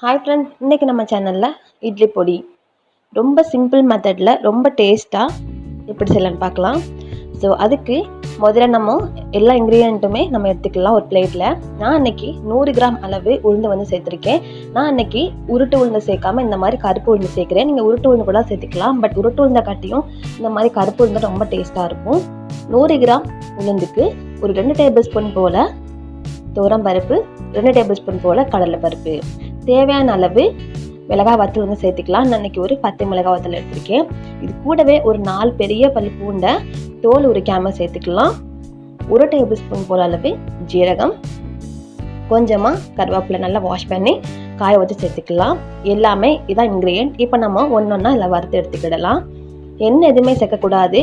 Hi friends இன்றைக்கி நம்ம சேனலில் இட்லி பொடி. ரொம்ப சிம்பிள் மெத்தடில் ரொம்ப டேஸ்ட்டாக எப்படி செய்யலான்னு பார்க்கலாம். ஸோ அதுக்கு முதல்ல நம்ம எல்லா இன்க்ரீடியண்ட்டுமே நம்ம எடுத்துக்கலாம் ஒரு பிளேட்டில் நான் அன்றைக்கி நூறு கிராம் அளவு உளுந்து வந்து சேர்த்துருக்கேன். நான் அன்றைக்கி உருட்டு உளுந்து சேர்க்காம இந்த மாதிரி கருப்பு உளுந்து சேர்க்குறேன். நீங்கள் உருட்டு உளுந்து கூட சேர்த்துக்கலாம். பட் உருட்டு உளுந்தை காட்டியும் இந்த மாதிரி கருப்பு உளுந்து ரொம்ப டேஸ்ட்டாக இருக்கும். நூறு கிராம் உளுந்துக்கு ஒரு ரெண்டு டேபிள் ஸ்பூன் போல் துவரம் பருப்பு ரெண்டு டேபிள் ஸ்பூன் போல் கடலை பருப்பு. தேவையான அளவு மிளகாய் வத்தல் வந்து சேர்த்துக்கலாம். நான் இன்றைக்கி ஒரு பத்து மிளகாய் வத்தல் எடுத்திருக்கேன். இது கூடவே ஒரு நாலு பெரிய பள்ளி பூண்டை தோல் உரிக்காமல் சேர்த்துக்கலாம். ஒரு டேபிள் ஸ்பூன் போல் அளவு ஜீரகம். கொஞ்சமாக கருவேப்பிலை நல்லா வாஷ் பண்ணி காய வச்சு சேர்த்துக்கலாம். எல்லாமே இதான் இன்க்ரீடியன்ட் இப்போ நம்ம ஒன்று ஒன்றா இல்லை வறுத்து எடுத்துக்கிடலாம். எண்ணெய் எதுவுமே சேர்க்கக்கூடாது.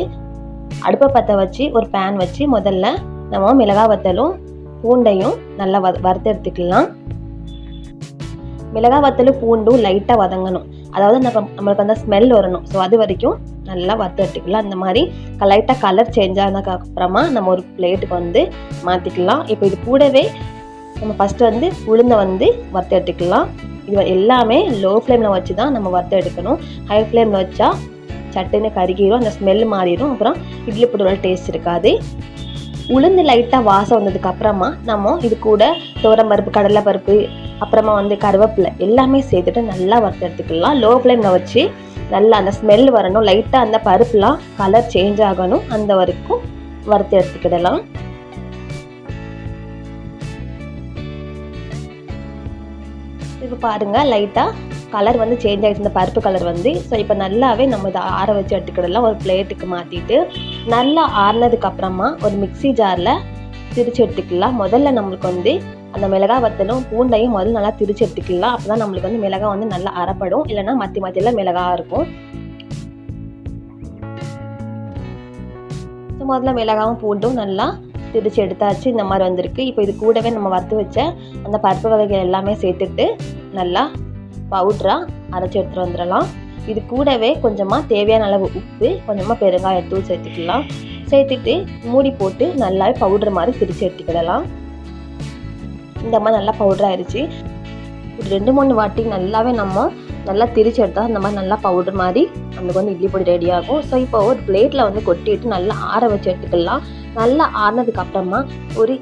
அடுப்பை பற்ற வச்சு ஒரு பேன் வச்சு முதல்ல நம்ம மிளகாய் வத்தலும் பூண்டையும் நல்லா வ வறுத்து எடுத்துக்கலாம். மிளகாய் வத்தல் பூண்டும் லைட்டாக வதங்கணும். அதாவது நம்ம நம்மளுக்கு அந்த ஸ்மெல் வரணும். ஸோ அது வரைக்கும் நல்லா வறுத்து எடுத்துக்கலாம். இந்த மாதிரி லைட்டாக கலர் சேஞ்ச் ஆனதுக்கு அப்புறமா நம்ம ஒரு பிளேட்டுக்கு வந்து மாற்றிக்கலாம் இப்போ இது கூடவே நம்ம ஃபஸ்ட்டு வந்து உளுந்தை வந்து வறுத்து எடுத்துக்கலாம். இது எல்லாமே லோ ஃப்ளேமில் வச்சு தான் நம்ம வறுத்து எடுக்கணும். ஹை ஃப்ளேமில் வச்சா சட்டுன்னு கருகிரும். அந்த ஸ்மெல் மாறிடும் அப்புறம் இட்லி பொடியோட டேஸ்ட் இருக்காது. உளுந்து லைட்டாக வாசம் வந்ததுக்கு அப்புறமா நம்ம இது கூட தோரம் பருப்பு கடலை பருப்பு அப்புறமா வந்து கருவேப்பிலை எல்லாமே சேர்த்துட்டு நல்லா வறுத்து எடுத்துக்கலாம். லோ ஃப்ளேமில் வச்சு நல்லா அந்த ஸ்மெல் வரணும். லைட்டாக அந்த பருப்புலாம் கலர் சேஞ்ச் ஆகணும். அந்த வரைக்கும் வறுத்து எடுத்துக்கிடலாம். இப்போ பாருங்கள் லைட்டாக கலர் வந்து சேஞ்ச் ஆகிடுச்சு இந்த பருப்பு கலர் வந்து. ஸோ இப்போ நல்லாவே நம்ம இதை ஆற வச்சு எடுத்துக்கிடலாம். ஒரு பிளேட்டுக்கு மாற்றிட்டு நல்லா ஆறினதுக்கு அப்புறமா ஒரு மிக்சி ஜாரில் திரிச்சு எடுத்துக்கலாம். முதல்ல நம்மளுக்கு வந்து அந்த மிளகா வத்தலும் பூண்டையும் முதல்ல நல்லா திரிச்சு எடுத்துக்கலாம். அப்போ தான் நம்மளுக்கு வந்து மிளகா வந்து நல்லா அறப்படும் இல்லைன்னா மத்தி மத்தியில் மிளகா இருக்கும். ஸோ முதல்ல மிளகாவும் பூண்டும் நல்லா திரிச்சு எடுத்தாச்சு. இந்த மாதிரி வந்திருக்கு. இப்போ இது கூடவே நம்ம வறுத்து வச்ச அந்த பருப்பு வகைகள் எல்லாமே சேர்த்துட்டு நல்லா பவுட்ராக அரைச்சி எடுத்துகிட்டு வந்துடலாம். இது கூடவே கொஞ்சமாக தேவையான அளவு உப்பு கொஞ்சமாக பெருங்காயத்தூள் சேர்த்துக்கலாம். சேர்த்துட்டு மூடி போட்டு நல்லா பவுடர் மாதிரி பிரித்து எடுத்துக்கிடலாம். இந்த மாதிரி நல்லா பவுடர் ஆயிடுச்சு ஒரு ரெண்டு மூணு வாட்டி நல்லாவே நம்ம நல்லா திரிச்சு எடுத்தால் இந்த மாதிரி நல்லா பவுடர் மாதிரி நமக்கு வந்து இட்லி பொடி ரெடி ஆகும். ஸோ இப்போ ஒரு பிளேட்டில் வந்து கொட்டிட்டு நல்லா ஆற வச்சு எடுத்துக்கலாம். நல்லா ஆறினதுக்கு அப்புறமா ஒரு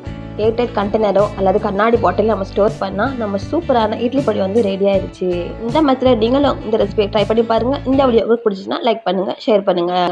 ஏர்டைட் கண்டெய்னரோ அல்லது கண்ணாடி பாட்டில் நம்ம ஸ்டோர் பண்ணால் நம்ம சூப்பரான இட்லி பொடி வந்து ரெடி ஆயிடுச்சு. இந்த மெத்தடில் நீங்களும் இந்த ரெசிபியை ட்ரை பண்ணி பாருங்கள் இந்த வீடியோ உங்களுக்கு பிடிச்சிச்சுன்னா லைக் பண்ணுங்கள் ஷேர் பண்ணுங்கள்